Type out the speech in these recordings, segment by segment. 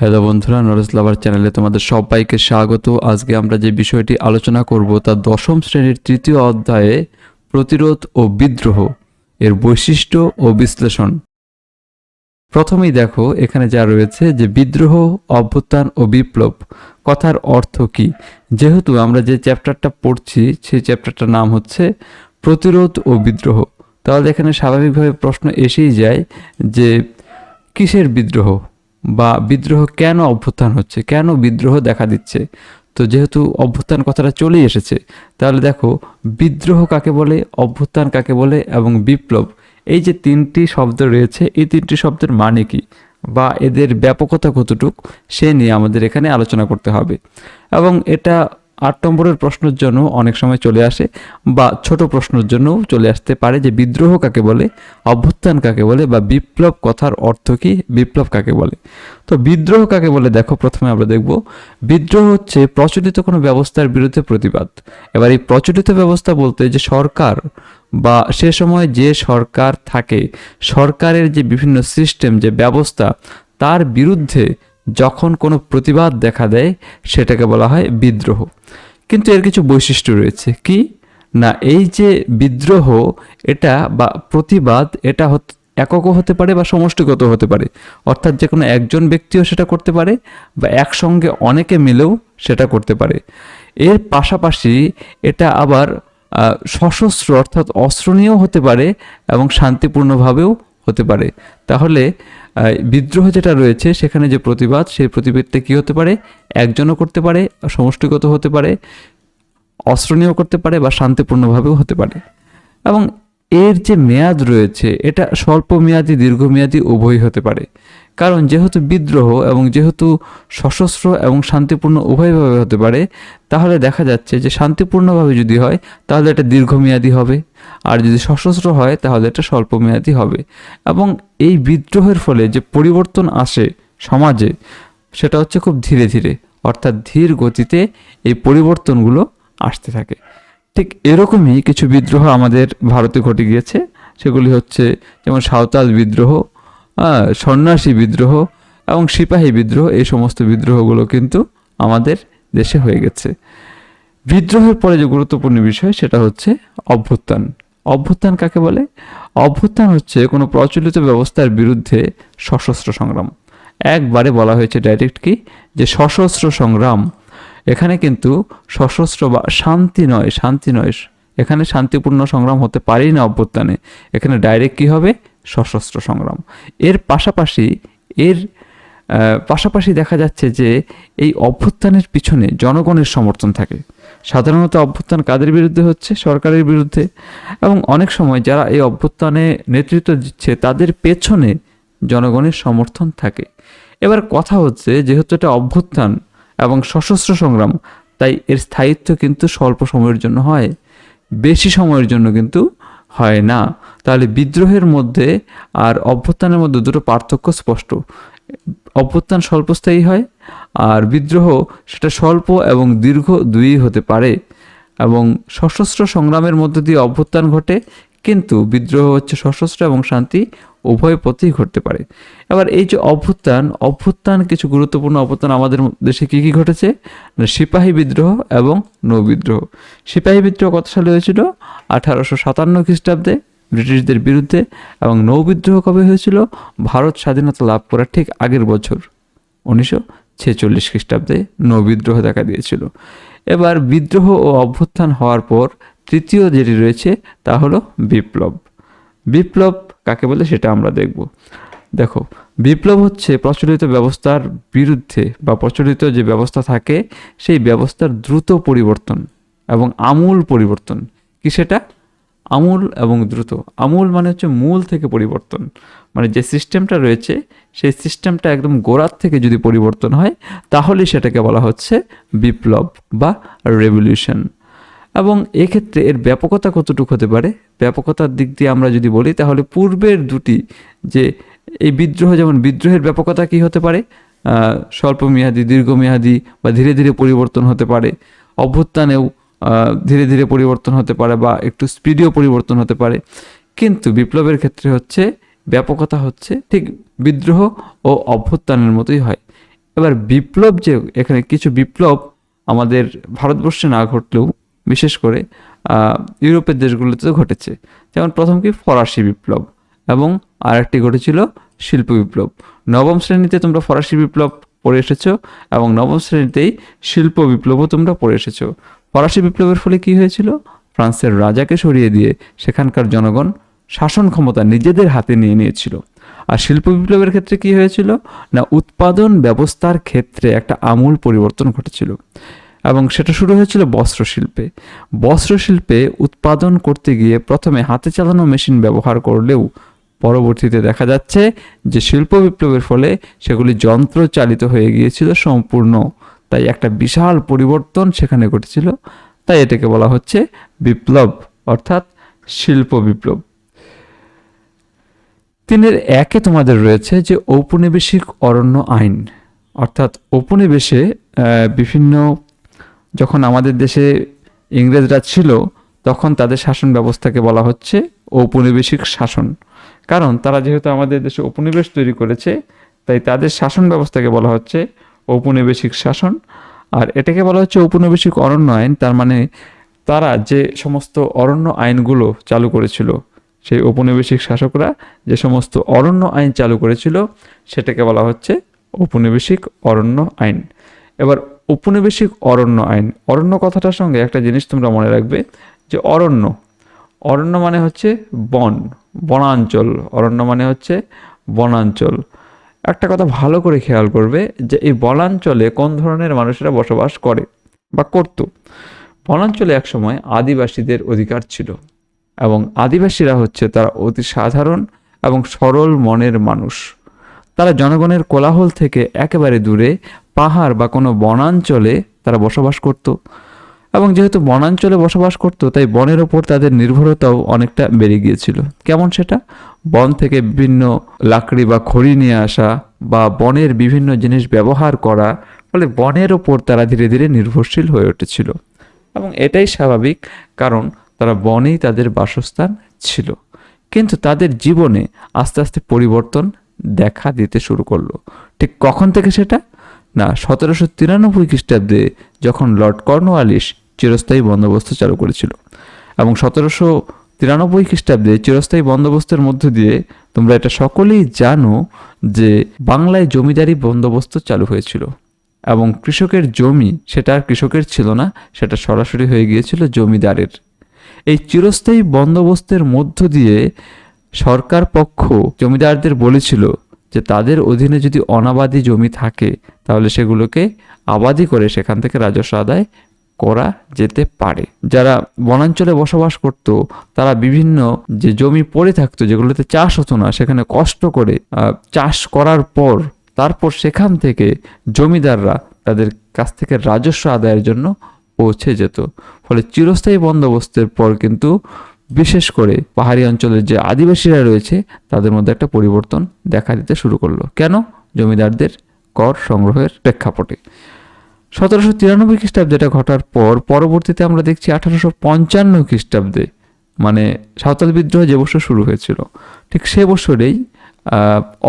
Hello বন্ধুরা knowledge লাভার চ্যানেলে তোমাদের সবাইকে স্বাগত। আজকে আমরা যে বিষয়টি আলোচনা করব তা দশম শ্রেণির তৃতীয় অধ্যায়ে প্রতিরোধ ও বিদ্রোহ এর বৈশিষ্ট্য ও বিশ্লেষণ। প্রথমেই দেখো, এখানে যা রয়েছে যে বিদ্রোহ, অভ্যুত্থান ও বিপ্লব কথার অর্থ কি? যেহেতু আমরা যে চ্যাপ্টারটা পড়ছি, সেই চ্যাপ্টারটার নাম হচ্ছে প্রতিরোধ ও বিদ্রোহ। তাহলে এখানে স্বাভাবিকভাবে প্রশ্ন এসেই যায় যে কিসের বিদ্রোহ? বা বিদ্রোহ কেন অভ্যুত্থান হচ্ছে? কেন বিদ্রোহ দেখা দিচ্ছে? তো যেহেতু অভ্যুত্থান কথাটা চলেই এসেছে, তাহলে দেখো, বিদ্রোহ কাকে বলে, অভ্যুত্থান কাকে বলে এবং বিপ্লব, এই যে তিনটি শব্দ রয়েছে, এই তিনটি শব্দের মানে কি? বা এদের ব্যাপকতা কতটুক, সে নিয়ে আমাদের এখানে আলোচনা করতে হবে। এবং এটা আট নম্বরের প্রশ্নের জন্য অনেক সময় চলে আসে বা ছোট প্রশ্নের জন্যও চলে আসতে পারে যে বিদ্রোহ কাকে বলে, অভ্যুত্থান কাকে বলে বা বিপ্লব কথার অর্থ কি, বিপ্লব কাকে বলে। তো বিদ্রোহ কাকে বলে দেখো প্রথমে আমরা দেখব। বিদ্রোহ হচ্ছে প্রচলিত কোনো ব্যবস্থার বিরুদ্ধে প্রতিবাদ। এবার এই প্রচলিত ব্যবস্থা বলতে যে সরকার বা সে সময় যে সরকার থাকে, সরকারের যে বিভিন্ন সিস্টেম যে ব্যবস্থা, তার বিরুদ্ধে যখন কোনো প্রতিবাদ দেখা দেয়, সেটাকে বলা হয় বিদ্রোহ। কিন্তু এর কিছু বৈশিষ্ট্য রয়েছে। কি? না, এই যে বিদ্রোহ, এটা বা প্রতিবাদ, এটা এককও হতে পারে বা সমষ্টিগত হতে পারে। অর্থাৎ যে কোনো একজন ব্যক্তিও সেটা করতে পারে বা একসঙ্গে অনেকে মিলেও সেটা করতে পারে। এর পাশাপাশি এটা আবার সশস্ত্র অর্থাৎ অস্ত্র নিয়েও হতে পারে এবং শান্তিপূর্ণভাবেও হতে পারে। তাহলে বিদ্রোহ যেটা রয়েছে, সেখানে যে প্রতিবাদ, সেই প্রতিবাদটা কী হতে পারে? একজনও করতে পারে, সমষ্টিগত হতে পারে নিয়েও করতে পারে বা শান্তিপূর্ণভাবেও হতে পারে। এবং এর যে মেয়াদ রয়েছে, এটা স্বল্প মেয়াদি দীর্ঘমেয়াদী উভয়ই হতে পারে। কারণ যেহেতু বিদ্রোহ এবং যেহেতু সশস্ত্র এবং শান্তিপূর্ণ উভয়ভাবে হতে পারে, তাহলে দেখা যাচ্ছে যে শান্তিপূর্ণভাবে যদি হয়, তাহলে এটা দীর্ঘমেয়াদী হবে। আর যদি সশস্ত্র হয়, তাহলে এটা স্বল্পমেয়াদী হবে। এবং এই বিদ্রোহের ফলে যে পরিবর্তন আসে সমাজে, সেটা হচ্ছে খুব ধীরে ধীরে, অর্থাৎ ধীর গতিতে এই পরিবর্তনগুলো আসতে থাকে। ঠিক এরকমই কিছু বিদ্রোহ আমাদের ভারতে ঘটে গিয়েছে। সেগুলি হচ্ছে যেমন সাঁওতাল বিদ্রোহ সন্ন্যাসী বিদ্রোহ এবং সিপাহী বিদ্রোহ, এই সমস্ত বিদ্রোহগুলো কিন্তু আমাদের দেশে হয়ে গেছে। বিদ্রোহের পরে যে গুরুত্বপূর্ণ বিষয় সেটা হচ্ছে অভ্যুত্থান। অভ্যুত্থান কাকে বলে? অভ্যুত্থান হচ্ছে কোনো প্রচলিত ব্যবস্থার বিরুদ্ধে সশস্ত্র সংগ্রাম। একবারে বলা হয়েছে ডাইরেক্ট কি? যে সশস্ত্র সংগ্রাম। এখানে কিন্তু সশস্ত্র বা শান্তি নয় শান্তি নয়। এখানে শান্তিপূর্ণ সংগ্রাম হতে পারেই না অভ্যুত্থানে। এখানে ডাইরেক্ট কী হবে? সশস্ত্র সংগ্রাম। এর পাশাপাশি এর পাশাপাশি দেখা যাচ্ছে যে এই অভ্যুত্থানের পিছনে জনগণের সমর্থন থাকে। সাধারণত অভ্যুত্থান কাদের বিরুদ্ধে হচ্ছে? সরকারের বিরুদ্ধে। এবং অনেক সময় যারা এই অভ্যুত্থানে নেতৃত্ব দিচ্ছে, তাদের পেছনে জনগণের সমর্থন থাকে। এবার কথা হচ্ছে, যেহেতু এটা অভ্যুত্থান এবং সশস্ত্র সংগ্রাম, তাই এর স্থায়িত্ব কিন্তু স্বল্প সময়ের জন্য হয়। বেশি সময়ের জন্য কিন্তু হয় না, তাহলে বিদ্রোহের মধ্যে আর অভ্যুত্থানের মধ্যে দুটো পার্থক্য স্পষ্ট। অভ্যুত্থান স্বল্পস্থায়ী হয় আর বিদ্রোহ সেটা স্বল্প এবং দীর্ঘ দুই হতে পারে এবং সশস্ত্র সংগ্রামের মধ্যে দিয়ে অভ্যুত্থান ঘটে, কিন্তু বিদ্রোহ হচ্ছে সশস্ত্র এবং শান্তি উভয় পথেই ঘটতে পারে। এবার এই যে অভ্যুত্থান অভ্যুত্থান কিছু গুরুত্বপূর্ণ অভ্যুত্থান আমাদের দেশে কী কী ঘটেছে? সিপাহী বিদ্রোহ এবং নৌ বিদ্রোহ। সিপাহী বিদ্রোহ কত সালে হয়েছিল? আঠারোশো সাতান্ন খ্রিস্টাব্দে ব্রিটিশদের বিরুদ্ধে এবং নৌ বিদ্রোহ কবে হয়েছিল? ভারত স্বাধীনতা লাভ করার ঠিক আগের বছর, উনিশশো ছেচল্লিশ খ্রিস্টাব্দে নৌ বিদ্রোহ দেখা দিয়েছিল। এবার বিদ্রোহ ও অভ্যুত্থান হওয়ার পর তৃতীয় যেটি রয়েছে তা হলো বিপ্লব। বিপ্লব কাকে বলে সেটা আমরা দেখব। দেখো, বিপ্লব হচ্ছে প্রচলিত ব্যবস্থার বিরুদ্ধে বা প্রচলিত যে ব্যবস্থা থাকে, সেই ব্যবস্থার দ্রুত পরিবর্তন এবং আমূল পরিবর্তন। কি সেটা? আমূল এবং দ্রুত। আমূল মানে হচ্ছে মূল থেকে পরিবর্তন। মানে যে সিস্টেমটা রয়েছে, সেই সিস্টেমটা একদম গোড়ার থেকে যদি পরিবর্তন হয়, তাহলে সেটাকে বলা হচ্ছে বিপ্লব বা রেভলিউশন। এবং এক্ষেত্রে এর ব্যাপকতা কতটুকু হতে পারে? ব্যাপকতার দিক দিয়ে আমরা যদি বলি, তাহলে পূর্বের দুটি যে এই বিদ্রোহ, যেমন বিদ্রোহের ব্যাপকতা কী হতে পারে? স্বল্পমেয়াদী, দীর্ঘমেয়াদী বা ধীরে ধীরে পরিবর্তন হতে পারে। অভ্যুত্থানেও ধীরে ধীরে পরিবর্তন হতে পারে বা একটু স্পিডিও পরিবর্তন হতে পারে। কিন্তু বিপ্লবের ক্ষেত্রে হচ্ছে, ব্যাপকতা হচ্ছে ঠিক বিদ্রোহ ও অভ্যুত্থানের মতোই হয়। এবার বিপ্লব যে, এখানে কিছু বিপ্লব আমাদের ভারতবর্ষে না ঘটলেও বিশেষ করে ইউরোপের দেশগুলোতে ঘটেছে। যেমন প্রথম কি? ফরাসি বিপ্লব এবং আরেকটি ঘটেছিল শিল্প বিপ্লব। নবম শ্রেণীতে তোমরা ফরাসি বিপ্লব পড়ে এসেছ এবং নবম শ্রেণীতেই শিল্প বিপ্লবও তোমরা পড়ে এসেছ। ফরাসি বিপ্লবের ফলে কি হয়েছিল? ফ্রান্সের রাজাকে সরিয়ে দিয়ে সেখানকার জনগণ শাসন ক্ষমতা নিজেদের হাতে নিয়ে নিয়েছিল। আর শিল্প বিপ্লবের ক্ষেত্রে কি হয়েছিল? না, উৎপাদন ব্যবস্থার ক্ষেত্রে একটা আমূল পরিবর্তন ঘটেছিল। এবং সেটা শুরু হয়েছিল বস্ত্রশিল্পে। বস্ত্রশিল্পে উৎপাদন করতে গিয়ে প্রথমে হাতে চালানো মেশিন ব্যবহার করলেও পরবর্তীতে দেখা যাচ্ছে যে শিল্প বিপ্লবের ফলে সেগুলি যন্ত্র চালিত হয়ে গিয়েছিল সম্পূর্ণ। তাই একটা বিশাল পরিবর্তন সেখানে ঘটেছিল। তাই এটাকে বলা হচ্ছে বিপ্লব, অর্থাৎ শিল্প বিপ্লব। তিনের একে তোমাদের রয়েছে যে ঔপনিবেশিক অরণ্য আইন, অর্থাৎ ঔপনিবেশে বিভিন্ন যখন আমাদের দেশে ইংরেজরা ছিল, তখন তাদের শাসন ব্যবস্থাকে বলা হচ্ছে ঔপনিবেশিক শাসন। কারণ তারা যেহেতু আমাদের দেশে উপনিবেশ তৈরি করেছে, তাই তাদের শাসন ব্যবস্থাকে বলা হচ্ছে ঔপনিবেশিক শাসন। আর এটাকে বলা হচ্ছে ঔপনিবেশিক অরণ্য আইন তার মানে তারা যে সমস্ত অরণ্য আইনগুলো চালু করেছিল, সেই ঔপনিবেশিক শাসকরা যে সমস্ত অরণ্য আইন চালু করেছিল, সেটাকে বলা হচ্ছে ঔপনিবেশিক অরণ্য আইন। এবার ঔপনিবেশিক অরণ্য আইন। অরণ্য কথাটার সঙ্গে একটা জিনিস তোমরা মনে রাখবে, যে অরণ্য। অরণ্য মানে হচ্ছে বন, বনাঞ্চল। অরণ্য মানে হচ্ছে বনাঞ্চল। একটা কথা ভালো করে খেয়াল করবে, যে এই বনাঞ্চলে কোন ধরনের মানুষেরা বসবাস করে বা করত? বনাঞ্চলে একসময় আদিবাসীদের অধিকার ছিল এবং আদিবাসীরা হচ্ছে তারা অতি সাধারণ এবং সরল মনের মানুষ। তারা জনগণের কোলাহল থেকে একেবারে দূরে পাহাড় বা কোনো বনাঞ্চলে তারা বসবাস করত। এবং যেহেতু বনাঞ্চলে বসবাস করত, তাই বনের ওপর তাদের নির্ভরতাও অনেকটা বেড়ে গিয়েছিল। কেমন সেটা? বন থেকে বিভিন্ন লাকড়ি বা খড়ি নিয়ে আসা বা বনের বিভিন্ন জিনিস ব্যবহার করা, ফলে বনের ওপর তারা ধীরে ধীরে নির্ভরশীল হয়ে উঠেছিল। এবং এটাই স্বাভাবিক, কারণ তারা বনেই তাদের বাসস্থান ছিল। কিন্তু তাদের জীবনে আস্তে আস্তে পরিবর্তন দেখা দিতে শুরু করল। ঠিক কখন থেকে সেটা? না, সতেরোশো তিরানব্বই খ্রিস্টাব্দে যখন লর্ড কর্নওয়ালিস চিরস্থায়ী বন্দোবস্ত চালু করেছিল এবং সতেরোশো তিরানব্বই খ্রিস্টাব্দে চিরস্থায়ী বন্দোবস্তের মধ্য দিয়ে তোমরা এটা সকলেই জানো যে বাংলায় জমিদারি বন্দোবস্ত চালু হয়েছিল এবং কৃষকের জমি সেটা আর কৃষকের ছিল না, সেটা সরাসরি হয়ে গিয়েছিল জমিদারের। এই চিরস্থায়ী বন্দোবস্তের মধ্য দিয়ে সরকার পক্ষ জমিদারদের বলেছিল যে তাদের অধীনে যদি অনাবাদি জমি থাকে, তাহলে সেগুলোকে আবাদি করে সেখান থেকে রাজস্ব আদায় করা যেতে পারে। যারা বনাঞ্চলে বসবাস করত, তারা বিভিন্ন যে জমি পড়ে থাকতো, যেগুলোতে চাষ হতো না, সেখানে কষ্ট করে চাষ করার পর, তারপর সেখান থেকে জমিদাররা তাদের কাছ থেকে রাজস্ব আদায়ের জন্য পৌঁছে যেত। ফলে চিরস্থায়ী বন্দোবস্তের পর কিন্তু বিশেষ করে পাহাড়ি অঞ্চলের যে আদিবাসীরা রয়েছে, তাদের মধ্যে একটা পরিবর্তন দেখা দিতে শুরু করল। কেন? জমিদারদের কর সংগ্রহের প্রেক্ষাপটে। সতেরোশো তিরানব্বই খ্রিস্টাব্দে এটা ঘটার পর পরবর্তীতে আমরা দেখছি আঠারোশো পঞ্চান্ন খ্রিস্টাব্দে মানে সাঁওতাল বিদ্রোহ যে বছর শুরু হয়েছিল, ঠিক সে বছরেই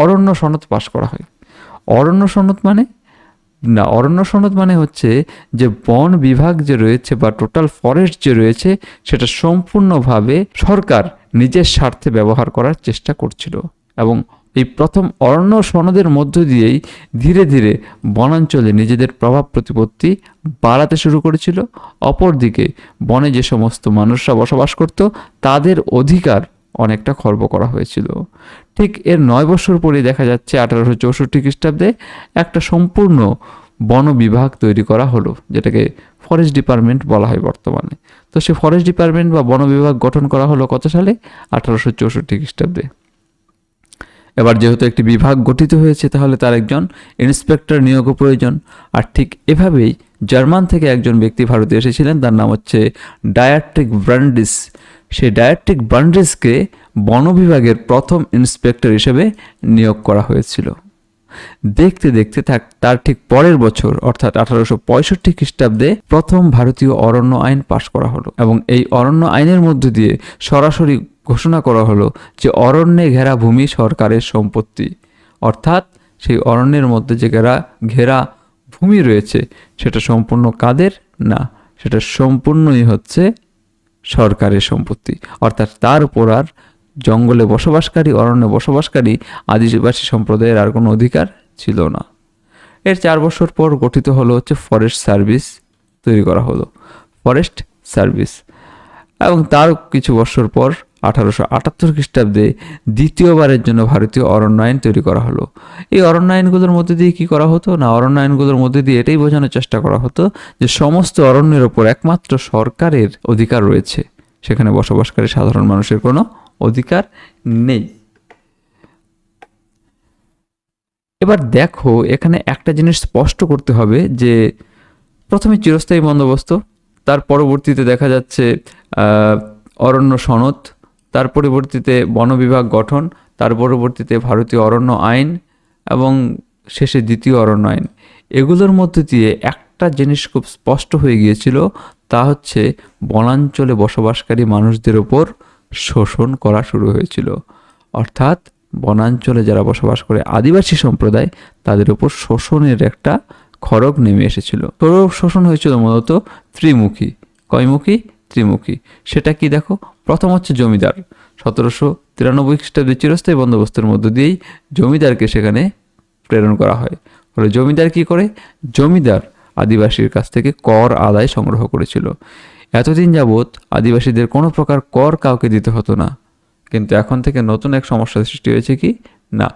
অরণ্য সনদ পাশ করা হয়। অরণ্য সনদ মানে না, অরণ্য সনদ মানে হচ্ছে যে বন বিভাগ যে রয়েছে বা টোটাল ফরেস্ট যে রয়েছে, সেটা সম্পূর্ণভাবে সরকার নিজের স্বার্থে ব্যবহার করার চেষ্টা করছিল। এবং এই প্রথম অরণ্য সনদের মধ্য দিয়েই ধীরে ধীরে বনাঞ্চলে নিজেদের প্রভাব প্রতিপত্তি বাড়াতে শুরু করেছিল। অপরদিকে বনে যে সমস্ত মানুষরা বসবাস করত, তাদের অধিকার অনেকটা খর্ব করা হয়েছিল। ঠিক এর নয় বছর পরে দেখা যাচ্ছে আঠারোশো চৌষট্টি খ্রিস্টাব্দে একটা সম্পূর্ণ বন বিভাগ তৈরি করা হলো, যেটাকে ফরেস্ট ডিপার্টমেন্ট বলা হয় বর্তমানে। তো সে ফরেস্ট ডিপার্টমেন্ট বা বন বিভাগ গঠন করা হলো কত সালে? আঠারোশো চৌষট্টি খ্রিস্টাব্দে। এবার যেহেতু একটি বিভাগ গঠিত হয়েছে, তাহলে তার একজন ইন্সপেক্টর নিয়োগও প্রয়োজন। আর ঠিক এভাবেই জার্মান থেকে একজন ব্যক্তি ভারতে এসেছিলেন, তার নাম হচ্ছে ডায়াট্রিক ব্রান্ডিস সেই ডায়াট্রিক ব্রান্ডিসকে বন বিভাগের প্রথম ইন্সপেক্টর হিসেবে নিয়োগ করা হয়েছিল। দেখতে দেখতে থাক, তার ঠিক পরের বছর, অর্থাৎ আঠারোশো পঁয়ষট্টি খ্রিস্টাব্দে প্রথম ভারতীয় অরণ্য আইন পাশ করা হলো এবং এই অরণ্য আইনের মধ্য দিয়ে সরাসরি ঘোষণা করা হলো যে অরণ্যে ঘেরা ভূমি সরকারের সম্পত্তি। অর্থাৎ সেই অরণ্যের মধ্যে যে ঘেরা ঘেরা ভূমি রয়েছে, সেটা সম্পূর্ণ কাদের? না, সেটা সম্পূর্ণই হচ্ছে সরকারের সম্পত্তি। অর্থাৎ তার উপর আর জঙ্গলে বসবাসকারী, অরণ্যে বসবাসকারী আদিবাসী সম্প্রদায়ের আর কোনো অধিকার ছিল না। এর চার বছর পর গঠিত হলো হচ্ছে ফরেস্ট সার্ভিস তৈরি করা হলো। ফরেস্ট সার্ভিস এবং তার কিছু বছর পর আঠারোশো আটাত্তর খ্রিস্টাব্দে দ্বিতীয়বারের জন্য ভারতীয় অরণ্য আইন তৈরি করা হলো। এই অরণ্য আইনগুলোর মধ্যে দিয়ে কি করা হতো? না অরণ্য আইনগুলোর মধ্যে দিয়ে এটাই বোঝানোর চেষ্টা করা হতো যে সমস্ত অরণ্যের ওপর একমাত্র সরকারের অধিকার রয়েছে। সেখানে বসবাসকারী সাধারণ মানুষের কোনো অধিকার নেই। এবার দেখো, এখানে একটা জিনিস স্পষ্ট করতে হবে যে প্রথমে চিরস্থায়ী বন্দোবস্ত, তার পরবর্তীতে দেখা যাচ্ছে অরণ্য সনদ তার পরবর্তীতে বন বিভাগ গঠন, তার পরবর্তীতে ভারতীয় অরণ্য আইন এবং শেষে দ্বিতীয় অরণ্য আইন। এগুলোর মধ্যে দিয়ে একটা জিনিস খুব স্পষ্ট হয়ে গিয়েছিল, তা হচ্ছে বনাঞ্চলে বসবাসকারী মানুষদের ওপর শোষণ করা শুরু হয়েছিল। অর্থাৎ বনাঞ্চলে যারা বসবাস করে আদিবাসী সম্প্রদায়, তাদের উপর শোষণের একটা খড়গ নেমে এসেছিল। শোষণ হয়েছিল মূলত ত্রিমুখী। কয়মুখী? ত্রিমুখী। সেটা কি দেখো? প্রথম হচ্ছে জমিদার। সতেরোশো তিরানব্বই খ্রিস্টাব্দে চিরস্থায়ী বন্দোবস্তের মধ্য দিয়েই জমিদারকে সেখানে প্রেরণ করা হয়। ফলে জমিদার কি করে? জমিদার আদিবাসীর কাছ থেকে কর আদায় সংগ্রহ করেছিল। এতদিন যাবৎ আদিবাসীদের কোনো প্রকার কর কাউকে দিতে হতো না। কিন্তু এখন থেকে নতুন এক সমস্যা সৃষ্টি হয়েছে কি? না,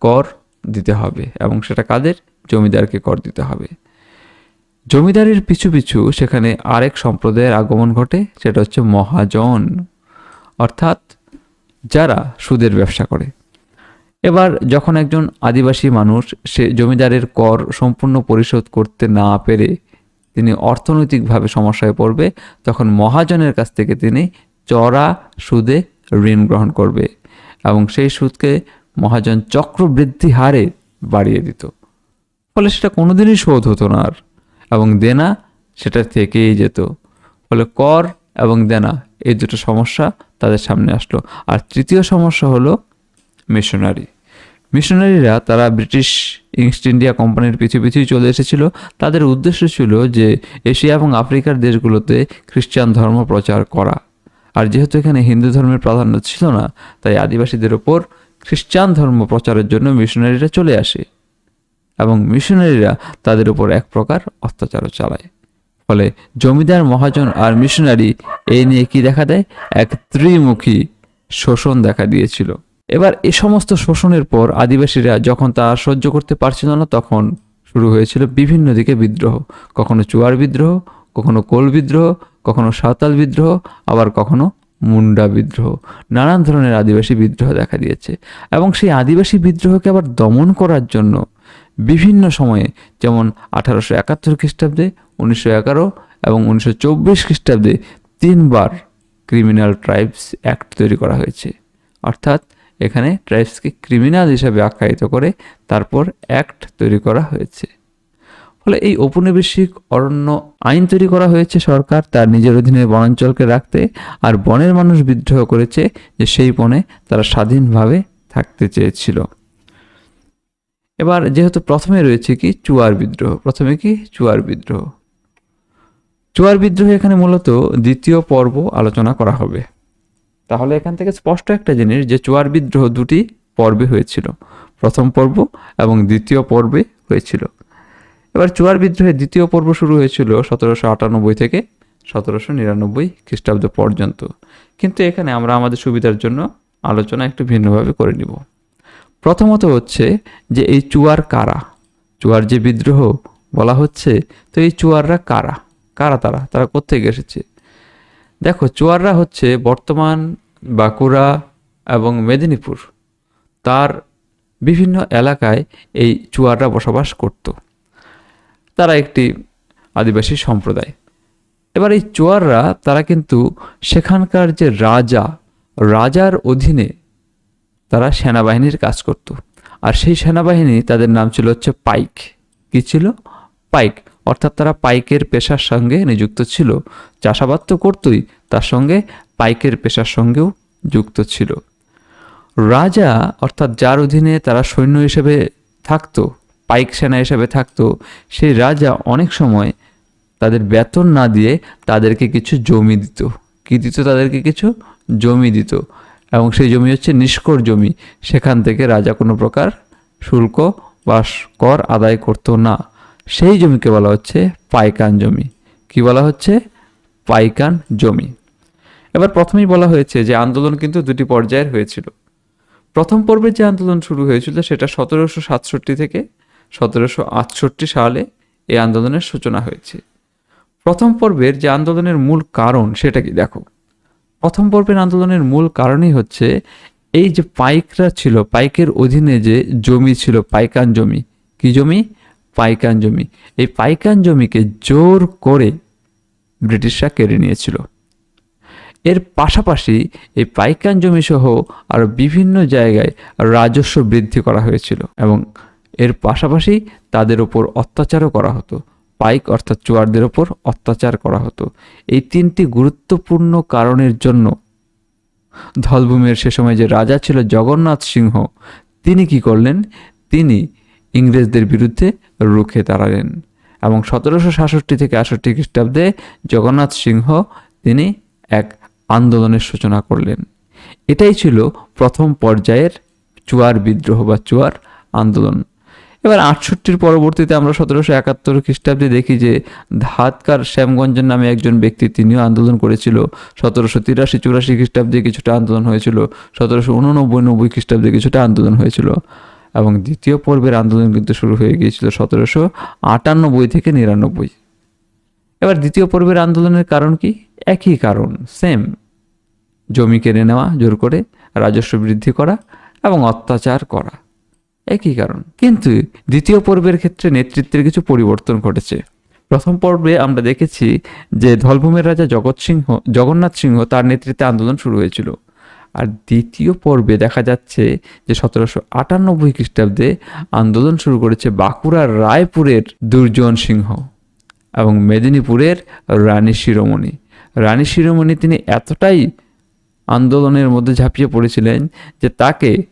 কর দিতে হবে এবং সেটা কাদের? জমিদারকে কর দিতে হবে। জমিদারির পিছু পিছু সেখানে আরেক সম্প্রদায়ের আগমন ঘটে, সেটা হচ্ছে মহাজন, অর্থাৎ যারা সুদের ব্যবসা করে। এবার যখন একজন আদিবাসী মানুষ সে জমিদারের কর সম্পূর্ণ পরিশোধ করতে না পেরে তিনি অর্থনৈতিকভাবে সমস্যায় পড়বে, তখন মহাজনের কাছ থেকে তিনি চড়া সুদে ঋণ গ্রহণ করবে এবং সেই সুদকে মহাজন চক্রবৃদ্ধি হারে বাড়িয়ে দিত। ফলে সেটা কোনোদিনই শোধ হতো না আর। এবং দেনা সেটা থেকেই যেত। ফলে কর এবং দেনা এই দুটো সমস্যা তাদের সামনে আসলো। আর তৃতীয় সমস্যা হলো মিশনারি মিশনারিরা তারা ব্রিটিশ ইস্ট ইন্ডিয়া কোম্পানির পিছু পিছুই চলে এসেছিল। তাদের উদ্দেশ্য ছিল যে এশিয়া এবং আফ্রিকার দেশগুলোতে খ্রিস্টান ধর্ম প্রচার করা। আর যেহেতু এখানে হিন্দু ধর্মের প্রাধান্য ছিল না, তাই আদিবাসীদের ওপর খ্রিস্টান ধর্ম প্রচারের জন্য মিশনারিরা চলে আসে। এবং মিশনারিরা তাদের উপর এক প্রকার অত্যাচারও চালায়। ফলে জমিদার মহাজন আর মিশনারি এই নিয়ে কি দেখা দেয়? এক ত্রিমুখী শোষণ দেখা দিয়েছিল। এবার এ সমস্ত শোষণের পর আদিবাসীরা যখন তা সহ্য করতে পারছিল না, তখন শুরু হয়েছিল বিভিন্ন দিকে বিদ্রোহ। কখনো চুয়ার বিদ্রোহ, কখনো কোল বিদ্রোহ, কখনো সাঁওতাল বিদ্রোহ, আবার কখনো মুন্ডা বিদ্রোহ। নানান ধরনের আদিবাসী বিদ্রোহ দেখা দিয়েছে। এবং সেই আদিবাসী বিদ্রোহকে আবার দমন করার জন্য বিভিন্ন সময়ে, যেমন আঠারোশো একাত্তর খ্রিস্টাব্দে, উনিশশো এগারো এবং উনিশশো চব্বিশ খ্রিস্টাব্দে তিনবার ক্রিমিনাল ট্রাইবস অ্যাক্ট তৈরি করা হয়েছে। অর্থাৎ এখানে ট্রাইবসকে ক্রিমিনাল হিসাবে আখ্যায়িত করে তারপর অ্যাক্ট তৈরি করা হয়েছে। ফলে এই ঔপনিবেশিক অরণ্য আইন তৈরি করা হয়েছে সরকার, তার নিজের অধীনে বনাঞ্চলকে রাখতে, আর বনের মানুষ বিদ্রোহ করেছে যে সেই বনে তারা স্বাধীনভাবে থাকতে চেয়েছিল। এবার যেহেতু প্রথমে রয়েছে কি চুয়ার বিদ্রোহ, প্রথমে কি চুয়ার বিদ্রোহ। চুয়ার বিদ্রোহ এখানে মূলত দ্বিতীয় পর্ব আলোচনা করা হবে। তাহলে এখান থেকে স্পষ্ট একটা জিনিস যে চুয়ার বিদ্রোহ দুটি পর্বে হয়েছিল। প্রথম পর্ব এবং দ্বিতীয় পর্বে হয়েছিল। এবার চুয়ার বিদ্রোহের দ্বিতীয় পর্ব শুরু হয়েছিল সতেরোশো আটানব্বই থেকে সতেরোশো নিরানব্বই খ্রিস্টাব্দ পর্যন্ত। কিন্তু এখানে আমরা আমাদের সুবিধার জন্য আলোচনা একটু ভিন্নভাবে করে নিব। প্রথমত হচ্ছে যে এই চুয়ার কারা? চুয়ার যে বিদ্রোহ বলা হচ্ছে, তো এই চুয়াররা কারা? কারা তারা? তারা কোথেকে এসেছে? দেখো, চুয়াররা হচ্ছে বর্তমান বাঁকুড়া এবং মেদিনীপুর। তার বিভিন্ন এলাকায় এই চুয়াররা বসবাস করত। তারা একটি আদিবাসী সম্প্রদায়। এবার এই চুয়াররা, তারা কিন্তু সেখানকার যে রাজা, রাজার অধীনে তারা সেনাবাহিনীর কাজ করত। আর সেই সেনাবাহিনী তাদের নাম ছিল হচ্ছে পাইক। কি ছিল? পাইক। অর্থাৎ তারা পাইকের পেশার সঙ্গে নিযুক্ত ছিল। চাষাবাদ তো করতই, তার সঙ্গে পাইকের পেশার সঙ্গেও যুক্ত ছিল। রাজা, অর্থাৎ যার অধীনে তারা সৈন্য হিসেবে থাকতো, পাইক সেনা হিসেবে থাকতো, সেই রাজা অনেক সময় তাদের বেতন না দিয়ে তাদেরকে কিছু জমি দিত। কি দিত তাদেরকে কিছু? জমি দিত। এবং সেই জমি হচ্ছে নিষ্কর জমি। সেখান থেকে রাজা কোনো প্রকার শুল্ক বা কর আদায় করতো না। সেই জমিকে বলা হচ্ছে পাইকান জমি। কি বলা হচ্ছে? পাইকান জমি। এবার প্রথমেই বলা হয়েছে যে আন্দোলন কিন্তু দুটি পর্যায়ের হয়েছিল। প্রথম পর্বে যে আন্দোলন শুরু হয়েছিল সেটা সতেরোশো সাতষট্টি থেকে সতেরোশো আটষট্টি সালে এই আন্দোলনের সূচনা হয়েছে। প্রথম পর্বের যে আন্দোলনের মূল কারণ সেটা কি? দেখো। প্রথম পর্বের আন্দোলনের মূল কারণই হচ্ছে এই যে পাইকরা ছিল, পাইকের অধীনে যে জমি ছিল, পাইকান জমি। কি জমি? পাইকান জমি। এই পাইকান জমিকে জোর করে ব্রিটিশরা কেড়ে নিয়েছিল। এর পাশাপাশি এই পাইকান জমি সহ আরও বিভিন্ন জায়গায় রাজস্ব বৃদ্ধি করা হয়েছিল এবং এর পাশাপাশি তাদের ওপর অত্যাচারও করা হতো। পাইক অর্থাৎ চুয়ারদের ওপর অত্যাচার করা হতো। এই তিনটি গুরুত্বপূর্ণ কারণের জন্য ধলভূমের সে সময় যে রাজা ছিল জগন্নাথ সিংহ, তিনি কি করলেন? তিনি ইংরেজদের বিরুদ্ধে রুখে দাঁড়ালেন এবং সতেরোশো সাতষট্টি থেকে আষট্টি খ্রিস্টাব্দে জগন্নাথ সিংহ তিনি এক আন্দোলনের সূচনা করলেন। এটাই ছিল প্রথম পর্যায়ের চুয়ার বিদ্রোহ বা চুয়ার আন্দোলন। এবার আটষট্টির পরবর্তীতে আমরা সতেরোশো একাত্তর খ্রিস্টাব্দে দেখি যে ধাতকার শ্যামগঞ্জের নামে একজন ব্যক্তি তিনিও আন্দোলন করেছিল। সতেরোশো তিরাশি চুরাশি খ্রিস্টাব্দে কিছুটা আন্দোলন হয়েছিল। সতেরোশো উননব্বই নব্বই খ্রিস্টাব্দে কিছুটা আন্দোলন হয়েছিল। এবং দ্বিতীয় পর্বের আন্দোলন কিন্তু শুরু হয়ে গিয়েছিল সতেরোশো আটানব্বই থেকে নিরানব্বই। এবার দ্বিতীয় পর্বের আন্দোলনের কারণ কি? একই কারণ সেম জমি কেড়ে নেওয়া, জোর করে, রাজস্ব বৃদ্ধি করা এবং অত্যাচার করা। একই কারণ। কিন্তু দ্বিতীয় পর্বের ক্ষেত্রে নেতৃত্বের কিছু পরিবর্তন ঘটেছে। প্রথম পর্বে আমরা দেখেছি যে ধলভূমের রাজা জগৎ সিংহ, জগন্নাথ সিংহ তার নেতৃত্বে আন্দোলন শুরু হয়েছিল। আর দ্বিতীয় পর্বে দেখা যাচ্ছে যে সতেরোশো আটানব্বই খ্রিস্টাব্দে আন্দোলন শুরু করেছে বাঁকুড়ার রায়পুরের দুর্জন সিংহ এবং মেদিনীপুরের রানী শিরোমণি। রানী শিরোমণি তিনি এতটাই আন্দোলনের মধ্যে ঝাঁপিয়ে পড়েছিলেন যে তাকে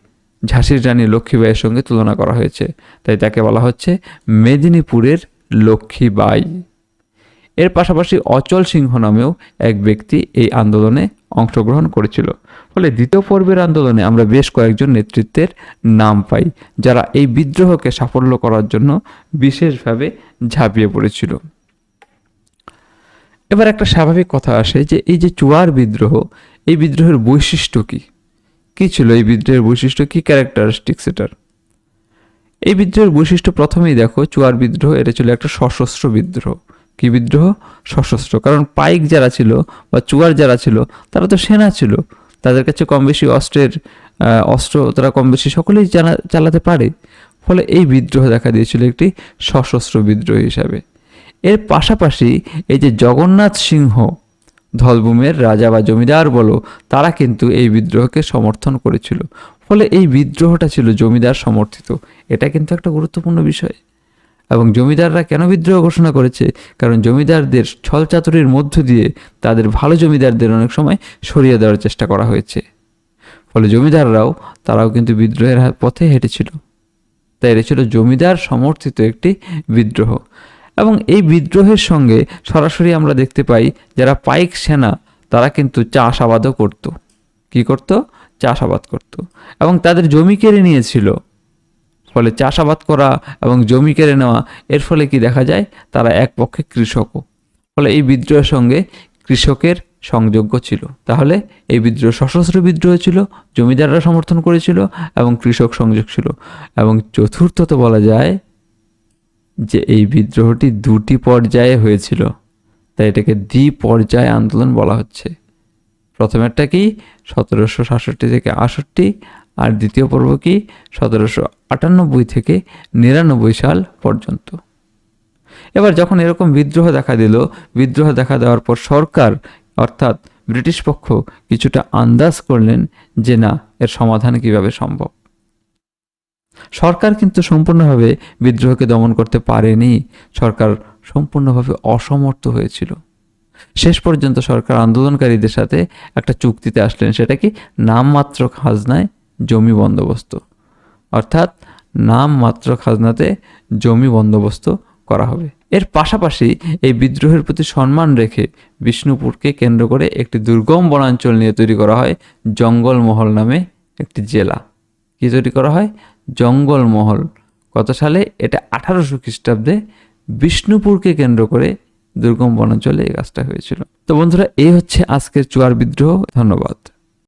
ঝাঁসির রানী লক্ষ্মীবাইয়ের সঙ্গে তুলনা করা হয়েছে। তাই তাকে বলা হচ্ছে মেদিনীপুরের লক্ষ্মীবাই এর পাশাপাশি অচল সিংহ নামেও এক ব্যক্তি এই আন্দোলনে অংশগ্রহণ করেছিল। ফলে দ্বিতীয় পর্বের আন্দোলনে আমরা বেশ কয়েকজন নেতৃত্বের নাম পাই, যারা এই বিদ্রোহকে সাফল্য করার জন্য বিশেষভাবে ঝাঁপিয়ে পড়েছিল। এবার একটা স্বাভাবিক কথা আসে যে এই যে চুয়ার বিদ্রোহ, এই বিদ্রোহের বৈশিষ্ট্য কী? কী ছিল এই বিদ্রোহের বৈশিষ্ট্য? কী ক্যারেক্টারিস্টিক্স এটার? এই বিদ্রোহের বৈশিষ্ট্য প্রথমেই দেখো, চুয়ার বিদ্রোহ, এটা ছিল একটা সশস্ত্র বিদ্রোহ। কি বিদ্রোহ? সশস্ত্র। কারণ পাইক যারা ছিল বা চুয়ার যারা ছিল, তারা তো সেনা ছিল। তাদের কাছে কম বেশি অস্ত্রের অস্ত্র তারা কম বেশি সকলেই জানা চালাতে পারে। ফলে এই বিদ্রোহ দেখা দিয়েছিল একটি সশস্ত্র বিদ্রোহ হিসাবে। এর পাশাপাশি এই যে জগন্নাথ সিংহ ধলভূমের রাজা বা জমিদার বলো, তারা কিন্তু এই বিদ্রোহকে সমর্থন করেছিল। ফলে এই বিদ্রোহটা ছিল জমিদার সমর্থিত। এটা কিন্তু একটা গুরুত্বপূর্ণ বিষয়। এবং জমিদাররা কেন বিদ্রোহ ঘোষণা করেছে? কারণ জমিদারদের ছলচাতুরির মধ্য দিয়ে তাদের ভালো জমিদারদের অনেক সময় সরিয়ে দেওয়ার চেষ্টা করা হয়েছে। ফলে জমিদাররাও, তারাও কিন্তু বিদ্রোহের পথে হেঁটেছিল। তাই এটা ছিল জমিদার সমর্থিত একটি বিদ্রোহ। এবং এই বিদ্রোহের সঙ্গে সরাসরি আমরা দেখতে পাই যারা পাইক সেনা, তারা কিন্তু চাষাবাদও করত। কি করত? চাষাবাদ করত। এবং তাদের জমি কেড়ে নিয়েছিল। ফলে চাষাবাদ করা এবং জমি কেড়ে নেওয়া, এর ফলে কি দেখা যায়? তারা এক পক্ষে কৃষকও। ফলে এই বিদ্রোহের সঙ্গে কৃষকের সংযোগ্য ছিল। তাহলে এই বিদ্রোহ সশস্ত্র বিদ্রোহ ছিল, জমিদাররা সমর্থন করেছিল এবং কৃষক সংযোগ ছিল। এবং চতুর্থত বলা যায় যে এই বিদ্রোহটি দুটি পর্যায়ে হয়েছিল। তাই এটাকে দ্বি পর্যায় আন্দোলন বলা হচ্ছে। প্রথমেরটা কি? সতেরোশো সাতষট্টি থেকে আষট্টি আর দ্বিতীয় পর্ব কি? সতেরোশো আটানব্বই থেকে নিরানব্বই সাল পর্যন্ত। এবার যখন এরকম বিদ্রোহ দেখা দিল, বিদ্রোহ দেখা দেওয়ার পর সরকার, অর্থাৎ ব্রিটিশ পক্ষ, কিছুটা আন্দাজ করলেন যে না, এর সমাধান কীভাবে সম্ভব। সরকার কিন্তু সম্পূর্ণভাবে বিদ্রোহকে দমন করতে পারেনি। সরকার সম্পূর্ণভাবে অসমর্থ হয়েছিল। শেষ পর্যন্ত সরকার আন্দোলনকারীদের সাথে একটা চুক্তিতে আসলেন, সেটা কি নামমাত্র খাজনায় জমি বন্দোবস্ত। অর্থাৎ নামমাত্র খাজনাতে জমি বন্দোবস্ত করা হবে। এর পাশাপাশি এই বিদ্রোহের প্রতি সম্মান রেখে বিষ্ণুপুরকে কেন্দ্র করে একটি দুর্গম বনাঞ্চল নিয়ে তৈরি করা হয় জঙ্গলমহল নামে একটি জেলা। কি তৈরি করা হয়? জঙ্গলমহল। কত সালে? এটা আঠারোশো খ্রিস্টাব্দে বিষ্ণুপুরকে কেন্দ্র করে দুর্গম বনাঞ্চলে এই কাজটা হয়েছিল। তো বন্ধুরা, এই হচ্ছে আজকের চুয়ার বিদ্রোহ। ধন্যবাদ।